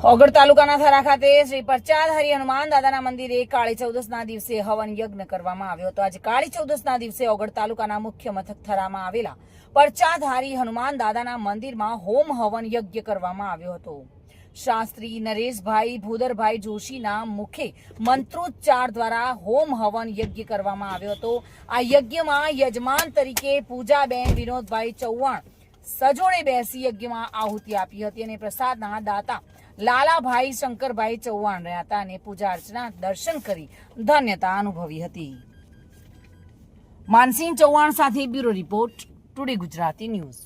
ઓગળ તાલુકાના થરા ખાતે શ્રી પરચાદ હરિ હનુમાન દાદાના મંદિરે કાળી ચૌદસના દિવસે હવન યજ્ઞ કરવામાં આવ્યો હતો. આજે કાળી ચૌદસના દિવસે ઓગળ તાલુકાના મુખ્ય મથક થરામાં આવેલા પ્રચાર હરિ હનુમાન દાદાના મંદિરમાં હોમ હવન યજ્ઞ કરવામાં આવ્યો હતો. શાસ્ત્રી નરેશભાઈ ભૂદરભાઈ જોશીના મુખે મંત્રોચ્ચાર દ્વારા હોમ હવન યજ્ઞ કરવામાં આવ્યો હતો. આ યજ્ઞમાં યજમાન તરીકે પૂજાબેન વિનોદભાઈ ચૌહાણ સજોડે બેસી યજ્ઞમાં આહુતિ આપી હતી અને પ્રસાદના દાતા લાલાભાઈ શંકરભાઈ ચૌહાણ રહ્યા હતા અને પૂજા અર્ચના દર્શન કરી ધન્યતા અનુભવી હતી. માનસિંહ ચૌહાણ સાથે bureau report, today Gujarati news.